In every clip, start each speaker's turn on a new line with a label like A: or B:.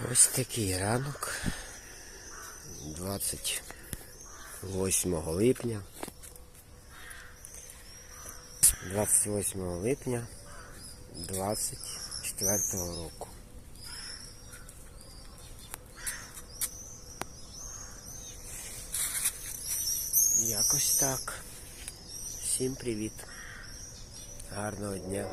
A: Ось такий ранок 28 липня. 28 липня 24 року. Якось так. Всім привіт. Гарного дня.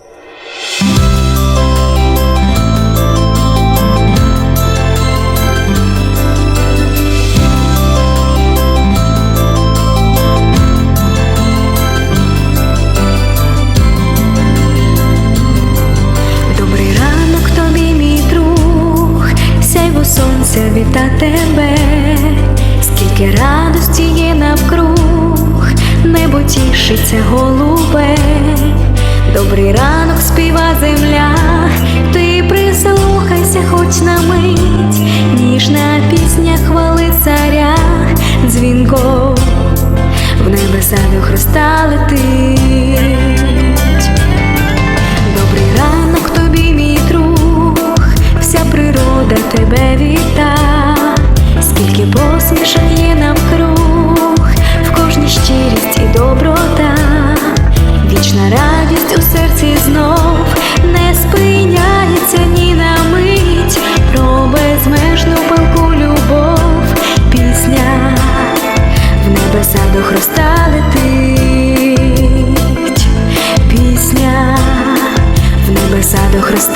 B: Сонця тебе, скільки радості є навкруг, небо тішиться голубе, добрий ранок співа земля, ти прислухайся хоч на мить, ніжна пісня хвали царя, дзвінко в небеса до Христа.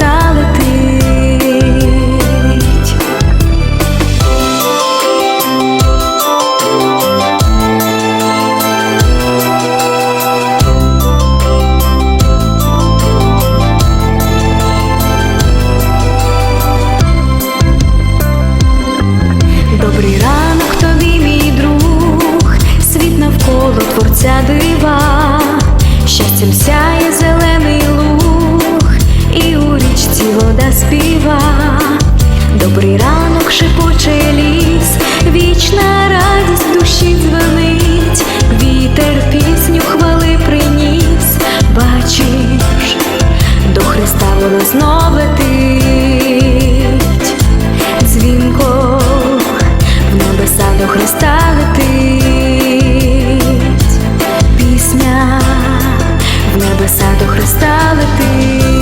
B: Христа летить. Добрий ранок тобі, мій друг, світ навколо творця дива, щастям сяє зелений добрий ранок шепоче ліс, вічна радість душі дзвонить, вітер пісню хвали приніс, бачиш, до Христа вона знову дзвінко в небеса до Христа летить, пісня в небеса до Христа летить.